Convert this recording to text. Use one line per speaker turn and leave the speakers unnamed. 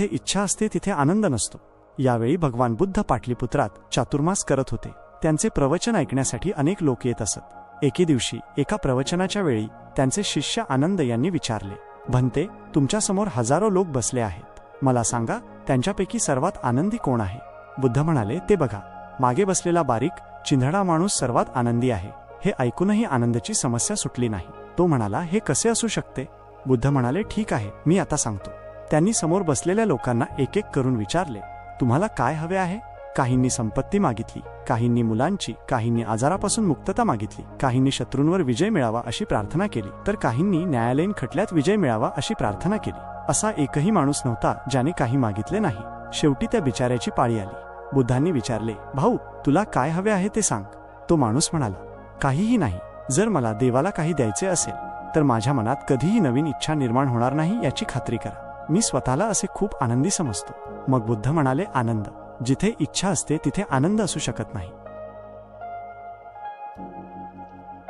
जिथे इच्छा असते तिथे आनंद नसतो. यावेळी भगवान बुद्ध पाटलीपुत्रात चातुर्मास करत होते. त्यांचे प्रवचन ऐकण्यासाठी अनेक लोक येत असत. एके दिवशी एका प्रवचनाच्या वेळी त्यांचे शिष्य आनंद यांनी विचारले भंते तुमच्यासमोर हजारो लोक बसले आहेत. मला सांगा त्यांच्यापैकी सर्वात आनंदी कोण आहे? बुद्ध म्हणाले ते बघा मागे बसलेला बारीक चिंधडा माणूस सर्वात आनंदी आहे. हे ऐकूनही आनंदाची समस्या सुटली नाही. तो म्हणाला हे कसे असू शकते? बुद्ध म्हणाले ठीक आहे मी आता सांगतो. त्यांनी समोर बसलेल्या लोकांना एक एक करून विचारले तुम्हाला काय हवे आहे? काहींनी संपत्ती मागितली काहींनी मुलांची काहींनी आजारापासून मुक्तता मागितली काहींनी शत्रूंवर विजय मिळावा अशी प्रार्थना केली तर काहींनी न्यायालयीन खटल्यात विजय मिळावा अशी प्रार्थना केली. असा एकही माणूस नव्हता ज्याने काही मागितले नाही. शेवटी त्या बिचाऱ्याची पाळी आली. बुद्धांनी विचारले भाऊ तुला काय हवे आहे ते सांग. तो माणूस म्हणाला काहीही नाही. जर मला देवाला काही द्यायचे असेल तर माझ्या मनात कधीही नवीन इच्छा निर्माण होणार नाही याची खात्री करा. मी स्वतःला असे खूप आनंदी समजतो. मग बुद्ध म्हणाले आनंद. जिथे इच्छा असते तिथे आनंद असू शकत नाही.